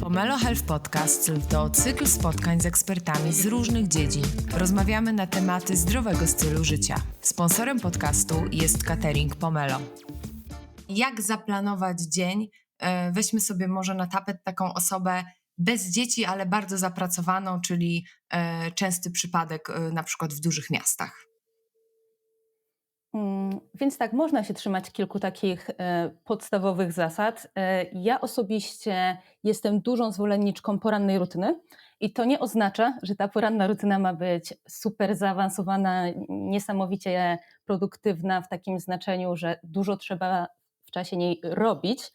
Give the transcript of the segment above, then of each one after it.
Pomelo Health Podcast to cykl spotkań z ekspertami z różnych dziedzin. Rozmawiamy na tematy zdrowego stylu życia. Sponsorem podcastu jest catering Pomelo. Jak zaplanować dzień? E, Weźmy sobie może na tapet taką osobę bez dzieci, ale bardzo zapracowaną, czyli e, częsty przypadek e, na przykład w dużych miastach. Mm, Więc tak, można się trzymać kilku takich e, podstawowych zasad. E, Ja osobiście jestem dużą zwolenniczką porannej rutyny i to nie oznacza, że ta poranna rutyna ma być super zaawansowana, niesamowicie produktywna w takim znaczeniu, że dużo trzeba w czasie niej robić.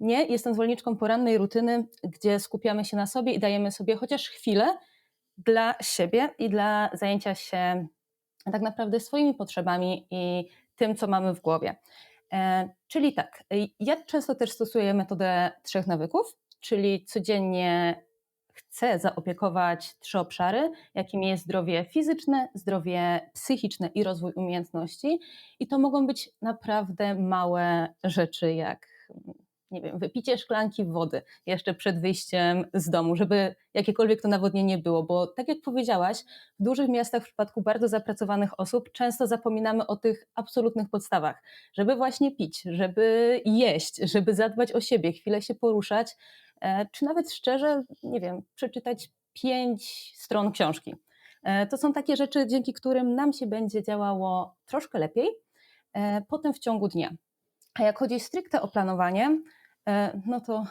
Nie, jestem zwolenniczką porannej rutyny, gdzie skupiamy się na sobie i dajemy sobie chociaż chwilę dla siebie i dla zajęcia się tak naprawdę swoimi potrzebami i tym, co mamy w głowie. E, czyli tak, y, ja często też stosuję metodę trzech nawyków, czyli codziennie chcę zaopiekować trzy obszary, jakimi jest zdrowie fizyczne, zdrowie psychiczne i rozwój umiejętności. I to mogą być naprawdę małe rzeczy, jak nie wiem, wypicie szklanki wody jeszcze przed wyjściem z domu, żeby jakiekolwiek to nawodnienie było, bo tak jak powiedziałaś, w dużych miastach w przypadku bardzo zapracowanych osób często zapominamy o tych absolutnych podstawach, żeby właśnie pić, żeby jeść, żeby zadbać o siebie, chwilę się poruszać, e, czy nawet szczerze, nie wiem, przeczytać pięć stron książki. E, To są takie rzeczy, dzięki którym nam się będzie działało troszkę lepiej e, potem w ciągu dnia. A jak chodzi stricte o planowanie, no to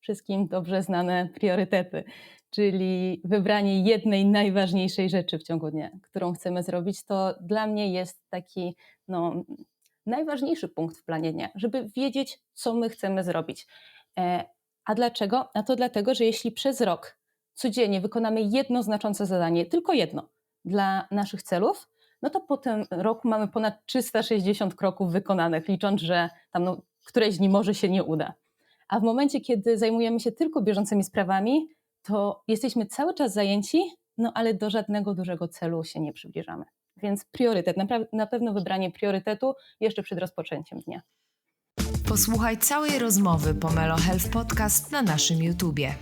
wszystkim dobrze znane priorytety, czyli wybranie jednej najważniejszej rzeczy w ciągu dnia, którą chcemy zrobić, to dla mnie jest taki no, najważniejszy punkt w planie dnia, żeby wiedzieć, co my chcemy zrobić. E, A dlaczego? A to dlatego, że jeśli przez rok codziennie wykonamy jedno znaczące zadanie, tylko jedno dla naszych celów, no to po tym roku mamy ponad 360 kroków wykonanych, licząc, że tam no, któreś dni może się nie uda. A w momencie, kiedy zajmujemy się tylko bieżącymi sprawami, to jesteśmy cały czas zajęci, no ale do żadnego dużego celu się nie przybliżamy. Więc priorytet, na pewno wybranie priorytetu jeszcze przed rozpoczęciem dnia. Posłuchaj całej rozmowy Pomelo Health Podcast na naszym YouTubie.